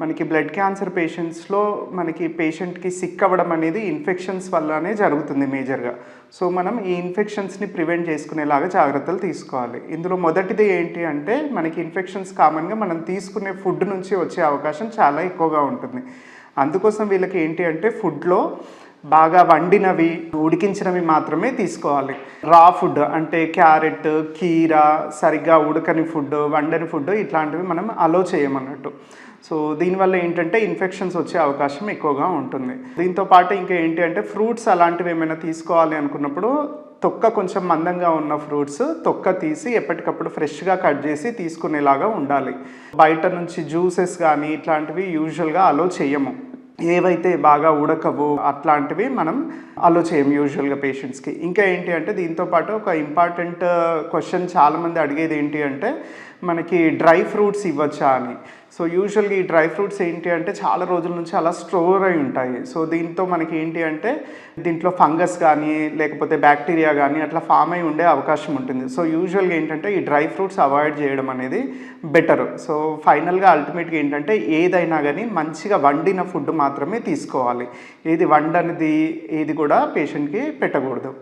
మనకి blood cancer పేషెంట్స్లో మనకి పేషెంట్కి సిక్ అవ్వడం అనేది ఇన్ఫెక్షన్స్ వల్లనే జరుగుతుంది మేజర్గా. సో మనం ఈ ఇన్ఫెక్షన్స్ని ప్రివెంట్ చేసుకునేలాగా జాగ్రత్తలు తీసుకోవాలి. ఇందులో మొదటిది ఏంటి అంటే మనకి ఇన్ఫెక్షన్స్ కామన్గా మనం తీసుకునే ఫుడ్ నుంచి వచ్చే అవకాశం చాలా ఎక్కువగా ఉంటుంది. అందుకోసం వీళ్ళకి ఏంటి అంటే ఫుడ్లో బాగా వండినవి ఉడికించినవి మాత్రమే తీసుకోవాలి. రా ఫుడ్ అంటే క్యారెట్ కీర సరిగ్గా ఉడకని ఫుడ్ వండని ఫుడ్ ఇట్లాంటివి మనం అలో చేయమన్నట్టు. సో దీనివల్ల ఏంటంటే ఇన్ఫెక్షన్స్ వచ్చే అవకాశం ఎక్కువగా ఉంటుంది. దీంతో పాటు ఇంకా ఏంటి అంటే ఫ్రూట్స్ అలాంటివి ఏమైనా తీసుకోవాలి అనుకున్నప్పుడు తొక్క కొంచెం మందంగా ఉన్న ఫ్రూట్స్ తొక్క తీసి ఎప్పటికప్పుడు ఫ్రెష్గా కట్ చేసి తీసుకునేలాగా ఉండాలి. బయట నుంచి జ్యూసెస్ కానీ ఇట్లాంటివి యూజువల్గా అలో చేయము. ఏవైతే బాగా ఉడకవు అట్లాంటివి మనం అలో చేయం యూజువల్గా పేషెంట్స్కి ఇంకా ఏంటి అంటే దీంతో పాటు ఒక ఇంపార్టెంట్ క్వశ్చన్ uh, చాలామంది అడిగేది ఏంటి అంటే మనకి డ్రై ఫ్రూట్స్ ఇవ్వచ్చా అని. సో యూజువల్గా ఈ డ్రై ఫ్రూట్స్ ఏంటి అంటే చాలా రోజుల నుంచి అలా స్టోర్ అయి ఉంటాయి. సో దీంతో మనకి ఏంటి అంటే దీంట్లో ఫంగస్ కానీ లేకపోతే బ్యాక్టీరియా కానీ అట్లా ఫామ్ అయి ఉండే అవకాశం ఉంటుంది. సో యూజువల్గా ఏంటంటే ఈ డ్రై ఫ్రూట్స్ అవాయిడ్ చేయడం అనేది బెటర్. సో ఫైనల్గా అల్టిమేట్గా ఏంటంటే ఏదైనా కానీ మంచిగా వండిన ఫుడ్ మాత్రమే తీసుకోవాలి. ఏది వండనిది ఏది కూడా పేషెంట్కి పెట్టకూడదు.